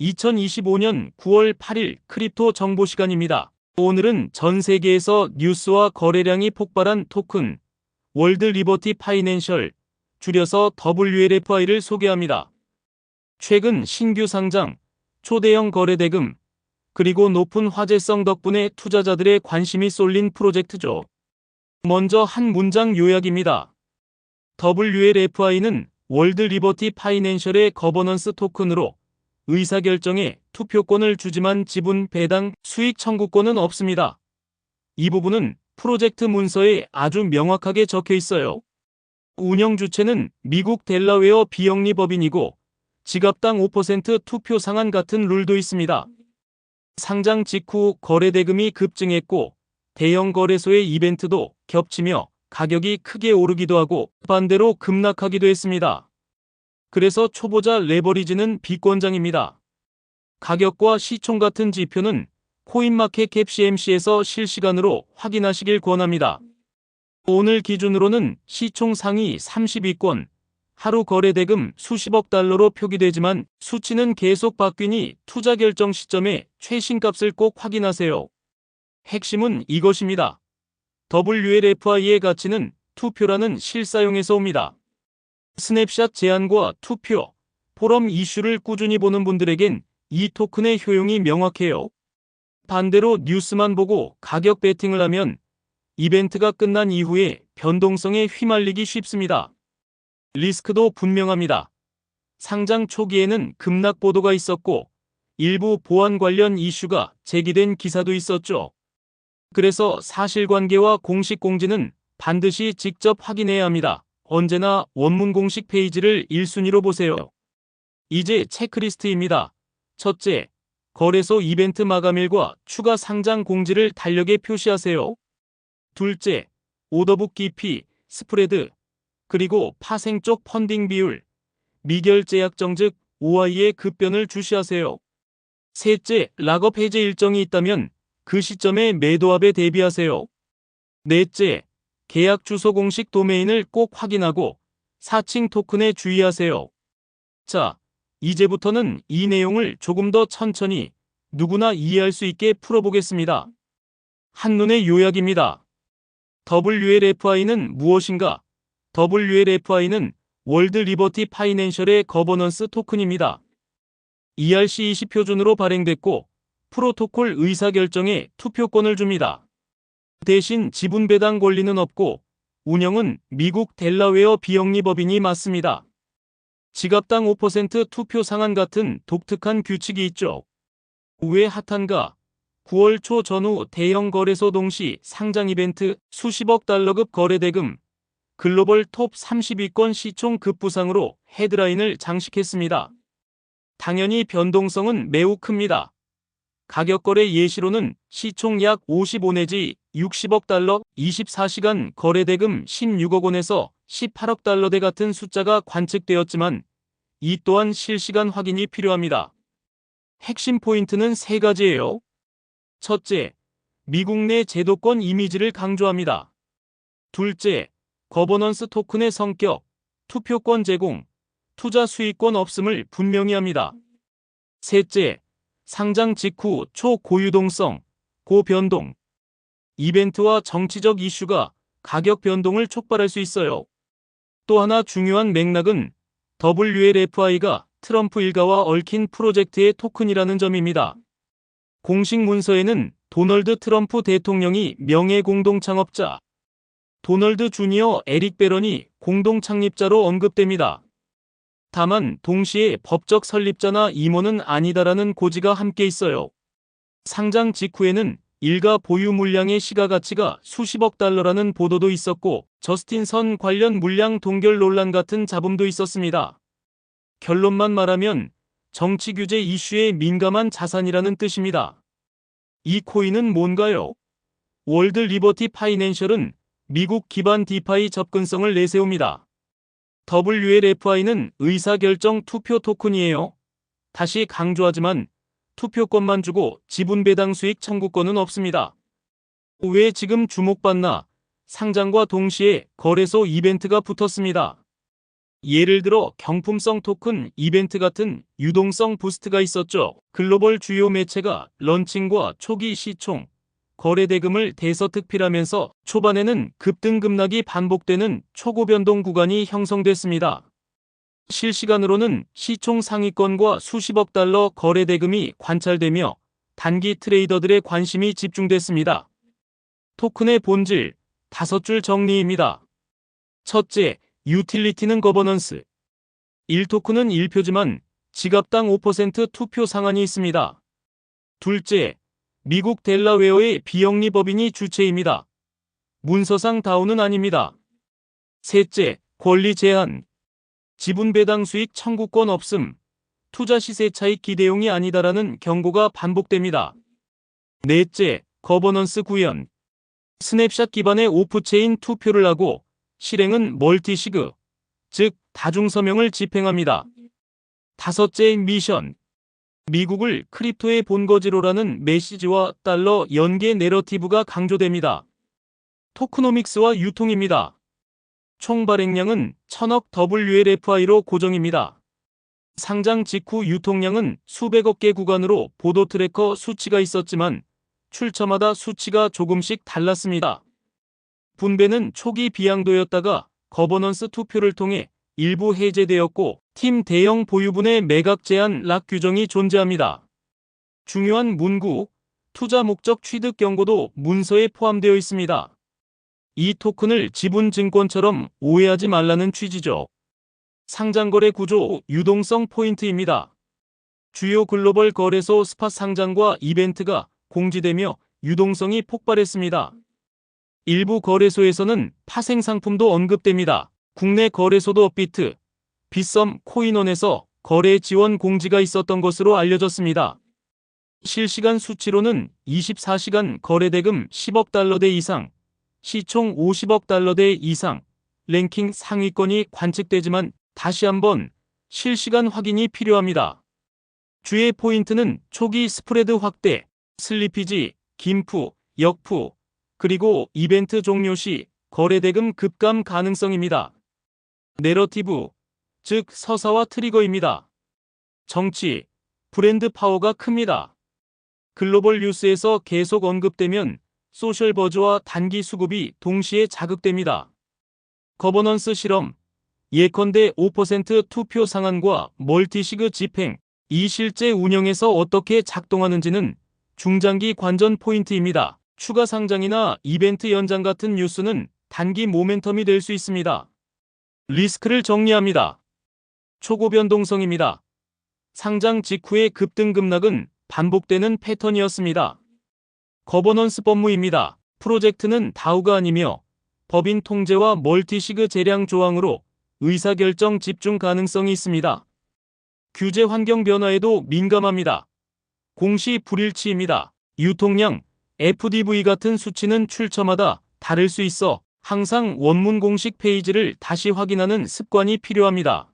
2025년 9월 8일 크립토 정보 시간입니다. 오늘은 전 세계에서 뉴스와 거래량이 폭발한 토큰 월드 리버티 파이낸셜 줄여서 WLFI를 소개합니다. 최근 신규 상장, 초대형 거래 대금, 그리고 높은 화제성 덕분에 투자자들의 관심이 쏠린 프로젝트죠. 먼저 한 문장 요약입니다. WLFI는 월드 리버티 파이낸셜의 거버넌스 토큰으로 의사결정에 투표권을 주지만 지분 배당 수익 청구권은 없습니다. 이 부분은 프로젝트 문서에 아주 명확하게 적혀 있어요. 운영 주체는 미국 델라웨어 비영리 법인이고 지갑당 5% 투표 상한 같은 룰도 있습니다. 상장 직후 거래 대금이 급증했고 대형 거래소의 이벤트도 겹치며 가격이 크게 오르기도 하고 반대로 급락하기도 했습니다. 그래서 초보자 레버리지는 비권장입니다. 가격과 시총 같은 지표는 코인마켓 캡 CMC에서 실시간으로 확인하시길 권합니다. 오늘 기준으로는 시총 상위 30위권, 하루 거래 대금 수십억 달러로 표기되지만 수치는 계속 바뀌니 투자 결정 시점에 최신값을 꼭 확인하세요. 핵심은 이것입니다. WLFI의 가치는 투표라는 실사용에서 옵니다. 스냅샷 제안과 투표, 포럼 이슈를 꾸준히 보는 분들에겐 이 토큰의 효용이 명확해요. 반대로 뉴스만 보고 가격 베팅을 하면 이벤트가 끝난 이후에 변동성에 휘말리기 쉽습니다. 리스크도 분명합니다. 상장 초기에는 급락 보도가 있었고 일부 보안 관련 이슈가 제기된 기사도 있었죠. 그래서 사실관계와 공식 공지는 반드시 직접 확인해야 합니다. 언제나 원문 공식 페이지를 1순위로 보세요. 이제 체크리스트입니다. 첫째, 거래소 이벤트 마감일과 추가 상장 공지를 달력에 표시하세요. 둘째, 오더북 깊이, 스프레드, 그리고 파생 쪽 펀딩 비율, 미결제 약정 즉 OI의 급변을 주시하세요. 셋째, 락업 해제 일정이 있다면 그 시점에 매도합에 대비하세요. 넷째, 계약 주소 공식 도메인을 꼭 확인하고 사칭 토큰에 주의하세요. 자, 이제부터는 이 내용을 조금 더 천천히 누구나 이해할 수 있게 풀어보겠습니다. 한눈의 요약입니다. WLFI는 무엇인가? WLFI는 월드 리버티 파이낸셜의 거버넌스 토큰입니다. ERC20 표준으로 발행됐고 프로토콜 의사결정에 투표권을 줍니다. 대신 지분 배당 권리는 없고 운영은 미국 델라웨어 비영리 법인이 맡습니다. 지갑당 5% 투표 상한 같은 독특한 규칙이 있죠. 왜 핫한가? 9월 초 전후 대형 거래소 동시 상장 이벤트 수십억 달러급 거래 대금 글로벌 톱 30위권 시총 급부상으로 헤드라인을 장식했습니다. 당연히 변동성은 매우 큽니다. 가격 거래 예시로는 시총 약 55 내지 60억 달러, 24시간 거래 대금 16억 원에서 18억 달러대 같은 숫자가 관측되었지만 이 또한 실시간 확인이 필요합니다. 핵심 포인트는 세 가지예요. 첫째, 미국 내 제도권 이미지를 강조합니다. 둘째, 거버넌스 토큰의 성격, 투표권 제공, 투자 수익권 없음을 분명히 합니다. 셋째, 상장 직후 초고유동성, 고변동, 이벤트와 정치적 이슈가 가격 변동을 촉발할 수 있어요. 또 하나 중요한 맥락은 WLFI가 트럼프 일가와 얽힌 프로젝트의 토큰이라는 점입니다. 공식 문서에는 도널드 트럼프 대통령이 명예 공동 창업자, 도널드 주니어 에릭 베런이 공동 창립자로 언급됩니다. 다만 동시에 법적 설립자나 임원은 아니다라는 고지가 함께 있어요. 상장 직후에는 일가 보유 물량의 시가 가치가 수십억 달러라는 보도도 있었고 저스틴 선 관련 물량 동결 논란 같은 잡음도 있었습니다. 결론만 말하면 정치 규제 이슈에 민감한 자산이라는 뜻입니다. 이 코인은 뭔가요? 월드 리버티 파이낸셜은 미국 기반 디파이 접근성을 내세웁니다. WLFI는 의사결정 투표 토큰이에요. 다시 강조하지만 투표권만 주고 지분 배당 수익 청구권은 없습니다. 왜 지금 주목받나? 상장과 동시에 거래소 이벤트가 붙었습니다. 예를 들어 경품성 토큰 이벤트 같은 유동성 부스트가 있었죠. 글로벌 주요 매체가 런칭과 초기 시총, 거래 대금을 대서특필하면서 초반에는 급등급락이 반복되는 초고 변동 구간이 형성됐습니다. 실시간으로는 시총 상위권과 수십억 달러 거래 대금이 관찰되며 단기 트레이더들의 관심이 집중됐습니다. 토큰의 본질, 다섯 줄 정리입니다. 첫째, 유틸리티는 거버넌스. 1토큰은 1표지만 지갑당 5% 투표 상한이 있습니다. 둘째, 미국 델라웨어의 비영리 법인이 주체입니다. 문서상 다운은 아닙니다. 셋째, 권리 제한. 지분 배당 수익 청구권 없음. 투자 시세 차익 기대용이 아니다라는 경고가 반복됩니다. 넷째, 거버넌스 구현. 스냅샷 기반의 오프체인 투표를 하고 실행은 멀티시그, 즉 다중서명을 집행합니다. 다섯째 미션. 미국을 크립토의 본거지로라는 메시지와 달러 연계 내러티브가 강조됩니다. 토크노믹스와 유통입니다. 총 발행량은 1000억 WLFI로 고정입니다. 상장 직후 유통량은 수백억 개 구간으로 보도 트래커 수치가 있었지만 출처마다 수치가 조금씩 달랐습니다. 분배는 초기 비양도였다가 거버넌스 투표를 통해 일부 해제되었고 팀 대형 보유분의 매각 제한 락 규정이 존재합니다. 중요한 문구, 투자 목적 취득 경고도 문서에 포함되어 있습니다. 이 토큰을 지분 증권처럼 오해하지 말라는 취지죠. 상장거래 구조 유동성 포인트입니다. 주요 글로벌 거래소 스팟 상장과 이벤트가 공지되며 유동성이 폭발했습니다. 일부 거래소에서는 파생 상품도 언급됩니다. 국내 거래소도 업비트, 빗썸, 코인원에서 거래 지원 공지가 있었던 것으로 알려졌습니다. 실시간 수치로는 24시간 거래대금 10억 달러대 이상, 시총 50억 달러대 이상, 랭킹 상위권이 관측되지만 다시 한번 실시간 확인이 필요합니다. 주의 포인트는 초기 스프레드 확대, 슬리피지, 김프, 역프, 그리고 이벤트 종료 시 거래대금 급감 가능성입니다. 내러티브, 즉 서사와 트리거입니다. 정치, 브랜드 파워가 큽니다. 글로벌 뉴스에서 계속 언급되면 소셜 버즈와 단기 수급이 동시에 자극됩니다. 거버넌스 실험, 예컨대 5% 투표 상한과 멀티시그 집행, 이 실제 운영에서 어떻게 작동하는지는 중장기 관전 포인트입니다. 추가 상장이나 이벤트 연장 같은 뉴스는 단기 모멘텀이 될 수 있습니다. 리스크를 정리합니다. 초고 변동성입니다. 상장 직후의 급등 급락은 반복되는 패턴이었습니다. 거버넌스 법무입니다. 프로젝트는 다우가 아니며 법인 통제와 멀티시그 재량 조항으로 의사결정 집중 가능성이 있습니다. 규제 환경 변화에도 민감합니다. 공시 불일치입니다. 유통량, FDV 같은 수치는 출처마다 다를 수 있어 항상 원문 공식 페이지를 다시 확인하는 습관이 필요합니다.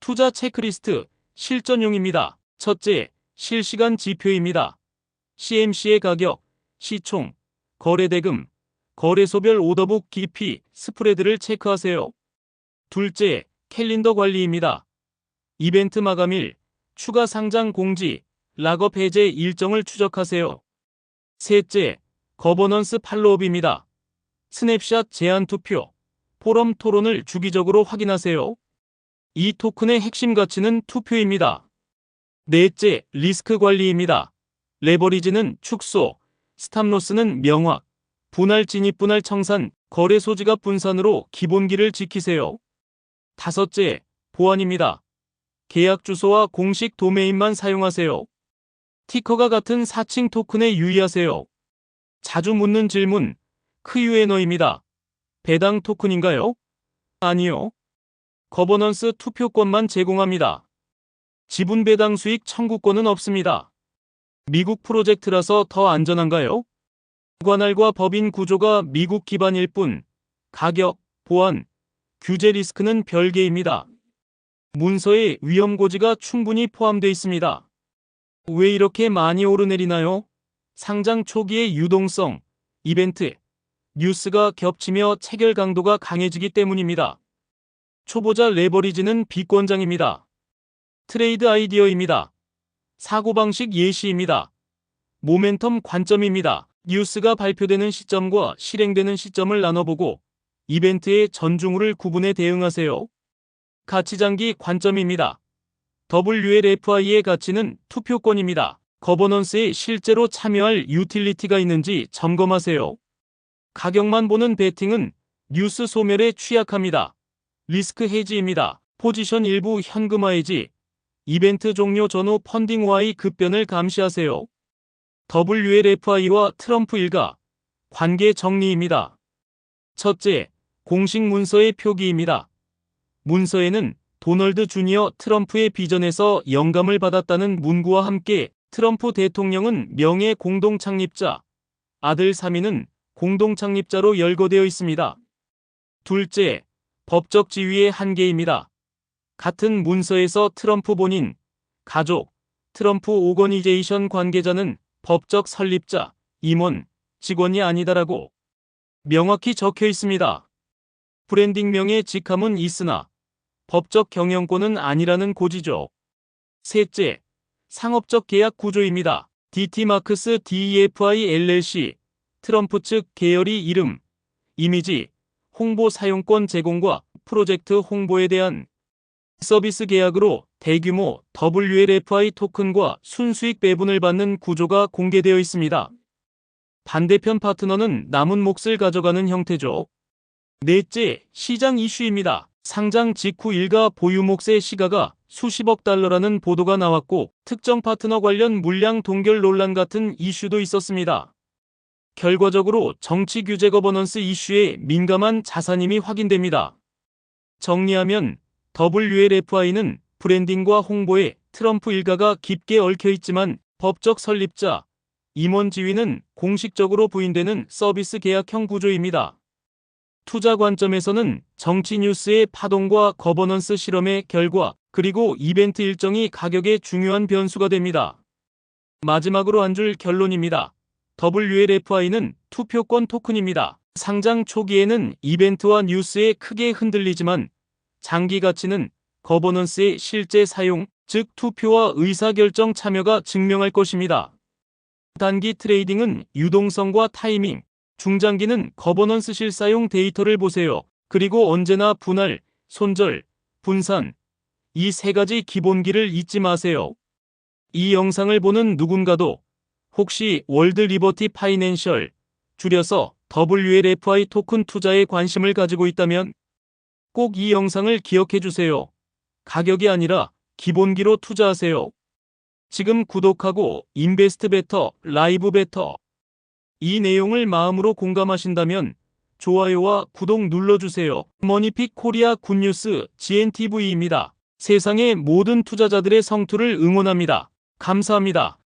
투자 체크리스트, 실전용입니다. 첫째, 실시간 지표입니다. CMC의 가격, 시총, 거래대금, 거래소별 오더북 깊이, 스프레드를 체크하세요. 둘째, 캘린더 관리입니다. 이벤트 마감일, 추가 상장 공지, 락업 해제 일정을 추적하세요. 셋째, 거버넌스 팔로업입니다. 스냅샷 제한 투표, 포럼 토론을 주기적으로 확인하세요. 이 토큰의 핵심 가치는 투표입니다. 넷째, 리스크 관리입니다. 레버리지는 축소, 스탑로스는 명확, 분할 진입 분할 청산, 거래 소지가 분산으로 기본기를 지키세요. 다섯째, 보안입니다. 계약 주소와 공식 도메인만 사용하세요. 티커가 같은 사칭 토큰에 유의하세요. 자주 묻는 질문, 크유에너입니다. 배당 토큰인가요? 아니요. 거버넌스 투표권만 제공합니다. 지분 배당 수익 청구권은 없습니다. 미국 프로젝트라서 더 안전한가요? 관할과 법인 구조가 미국 기반일 뿐 가격, 보안, 규제 리스크는 별개입니다. 문서에 위험 고지가 충분히 포함되어 있습니다. 왜 이렇게 많이 오르내리나요? 상장 초기의 유동성, 이벤트, 뉴스가 겹치며 체결 강도가 강해지기 때문입니다. 초보자 레버리지는 비권장입니다. 트레이드 아이디어입니다. 사고방식 예시입니다. 모멘텀 관점입니다. 뉴스가 발표되는 시점과 실행되는 시점을 나눠보고 이벤트의 전중후를 구분해 대응하세요. 가치장기 관점입니다. WLFI의 가치는 투표권입니다. 거버넌스에 실제로 참여할 유틸리티가 있는지 점검하세요. 가격만 보는 베팅은 뉴스 소멸에 취약합니다. 리스크 해지입니다. 포지션 일부 현금화 해지. 이벤트 종료 전후 펀딩와의 급변을 감시하세요. WLFI와 트럼프 일가 관계 정리입니다. 첫째, 공식 문서의 표기입니다. 문서에는 도널드 주니어 트럼프의 비전에서 영감을 받았다는 문구와 함께 트럼프 대통령은 명예 공동 창립자, 아들 3인은 공동 창립자로 열거되어 있습니다. 둘째, 법적 지위의 한계입니다. 같은 문서에서 트럼프 본인, 가족, 트럼프 오거니제이션 관계자는 법적 설립자, 임원, 직원이 아니다라고 명확히 적혀 있습니다. 브랜딩명의 직함은 있으나 법적 경영권은 아니라는 고지죠. 셋째, 상업적 계약 구조입니다. DT 마크스 DEFI LLC, 트럼프 측 계열이 이름, 이미지, 홍보 사용권 제공과 프로젝트 홍보에 대한 서비스 계약으로 대규모 WLFI 토큰과 순수익 배분을 받는 구조가 공개되어 있습니다. 반대편 파트너는 남은 몫을 가져가는 형태죠. 넷째, 시장 이슈입니다. 상장 직후 일가 보유 몫의 시가가 수십억 달러라는 보도가 나왔고 특정 파트너 관련 물량 동결 논란 같은 이슈도 있었습니다. 결과적으로 정치 규제 거버넌스 이슈에 민감한 자산임이 확인됩니다. 정리하면 WLFI는 브랜딩과 홍보에 트럼프 일가가 깊게 얽혀 있지만 법적 설립자, 임원 지위는 공식적으로 부인되는 서비스 계약형 구조입니다. 투자 관점에서는 정치 뉴스의 파동과 거버넌스 실험의 결과, 그리고 이벤트 일정이 가격의 중요한 변수가 됩니다. 마지막으로 한 줄 결론입니다. WLFI는 투표권 토큰입니다. 상장 초기에는 이벤트와 뉴스에 크게 흔들리지만 장기 가치는 거버넌스의 실제 사용, 즉 투표와 의사결정 참여가 증명할 것입니다. 단기 트레이딩은 유동성과 타이밍, 중장기는 거버넌스 실사용 데이터를 보세요. 그리고 언제나 분할, 손절, 분산, 이 세 가지 기본기를 잊지 마세요. 이 영상을 보는 누군가도 혹시 월드 리버티 파이낸셜, 줄여서 WLFI 토큰 투자에 관심을 가지고 있다면 꼭 이 영상을 기억해 주세요. 가격이 아니라 기본기로 투자하세요. 지금 구독하고 인베스트 베터, 라이브 베터 이 내용을 마음으로 공감하신다면 좋아요와 구독 눌러주세요. 머니픽 코리아 굿뉴스 GNTV입니다. 세상의 모든 투자자들의 성투를 응원합니다. 감사합니다.